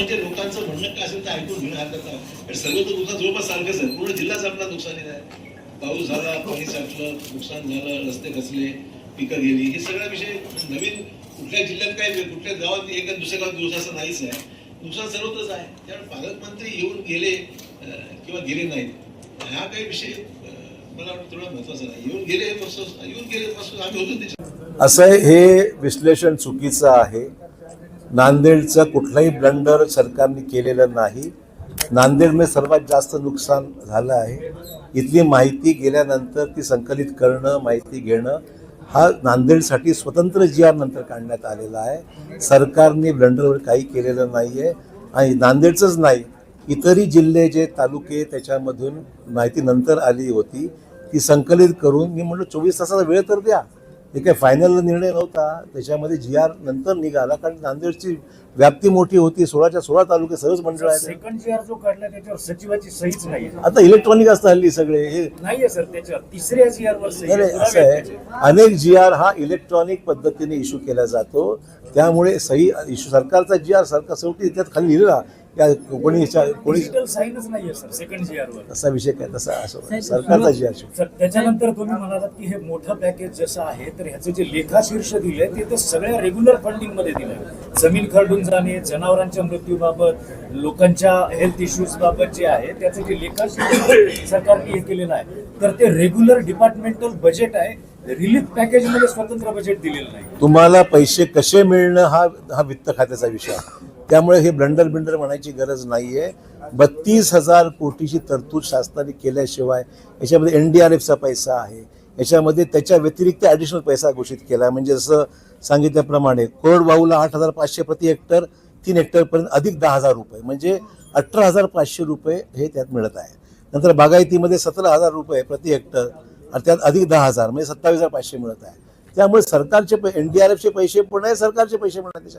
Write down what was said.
म्हणजे लोकांचं म्हणणं काय असेल ते ऐकून घेणं हरकत नाही सर्व तर नुकसान जवळपास सारखंच आहे. पूर्ण जिल्हाच आपला नुकसानीत आहे. पाऊस झाला पाणी साठलं नुकसान झालं रस्ते खचले पिकं गेली. हे सगळा विषय नवीन कुठल्या जिल्ह्यात काय कुठल्या गावात एक दुसऱ्या गावात दिवस असं नाहीच आहे. नुकसान सर्वत्रच आहे. त्यामुळे पालकमंत्री येऊन गेले किंवा गेले नाहीत. हा काही विषय मला वाटतं थोडा महत्त्वाचा नाही. येऊन गेले येऊन गेले पासून आम्ही होतो त्याच्यात. असं आहे, हे विश्लेषण चुकीचं आहे. नांदेडचं कुठलाही ब्लंडर सरकारने केलेलं नाही. नांदेडमध्ये सर्वात जास्त नुकसान झालं आहे. इथली माहिती गेल्यानंतर ती संकलित करणं माहिती घेणं हा नांदेडसाठी स्वतंत्र जी आर नंतर काढण्यात आलेला आहे. सरकारने ब्लंडरवर काही केलेलं नाही आहे आणि नांदेडचंच नाही इतरही जिल्हे जे तालुके त्याच्यामधून माहिती नंतर आली होती ती संकलित करून मी म्हटलं चोवीस तासाचा वेळ तर द्या. हे काही फायनल निर्णय नव्हता. त्याच्यामध्ये जी आर नंतर निघाला कारण नांदेडची व्याप्ती मोठी होती. सोळाच्या सोळा तालुके सहज मंडळ आहेत. सेकंड जी आर जो काढला त्याच्यावर सचिवाची सहीच नाहीये. आता इलेक्ट्रॉनिक असतं हल्ली सगळे. हे नाहीये सर त्याच्यावर. तिसऱ्या जी आर वर सही नाही, आहे. असं आहे. अनेक जी आर हा इलेक्ट्रॉनिक पद्धतीने इश्यू केला जातो. त्यामुळे सही इश्यू सरकारचा जी आर सरकार शेवटी त्यात खाली लिहिला या कोणी कोणी डिजिटल साईनच नाहीये सर सेकंड जी आर वर. तसा विषय काय तसा असो. सरकारचा जी सर त्याच्यानंतर तुम्ही म्हणालात की हे मोठं पॅकेज जसं आहे तर ह्याचं जे लेखाशीर्ष दिलंय ते तर सगळ्या रेग्युलर फंडिंगमध्ये दिलंय. जमीन खरडून जाणे जनावरांच्या मृत्यूबाबत लोकांच्या हेल्थ इश्यूज बाबत जे आहे त्याचं जे लेखाशीर्ष सरकारने हे केलेलं आहे तर ते रेग्युलर डिपार्टमेंटल बजेट आहे. रिलीफ पॅकेजमध्ये स्वतंत्र बजेट दिलेलं नाही. तुम्हाला पैसे कसे मिळणं हा हा वित्त खात्याचा विषय आहे. त्यामुळे हे ब्लंडर बिंडर म्हणायची गरज नाही आहे बत्तीस हजार कोटीची तरतूद शासनाने केल्याशिवाय याच्यामध्ये एन डी आर एफचा पैसा आहे. याच्यामध्ये त्याच्या व्यतिरिक्त ॲडिशनल पैसा घोषित केला. आहे म्हणजे जसं सांगितल्याप्रमाणे कोरडवाहूला आठ हजार पाचशे प्रति हेक्टर तीन हेक्टरपर्यंत अधिक दहा हजार रुपये. म्हणजे अठरा हजार पाचशे रुपये हे त्यात मिळत आहे. नंतर बागायतीमध्ये सतरा हजार रुपये प्रति हेक्टर आणि त्यात अधिक दहा हजार म्हणजे सत्तावीस हजार पाचशे मिळत आहे. त्यामुळे सरकारचे एन डी आर एफचे पैसे पण आहे सरकारचे पैसे पण आहे त्याच्यात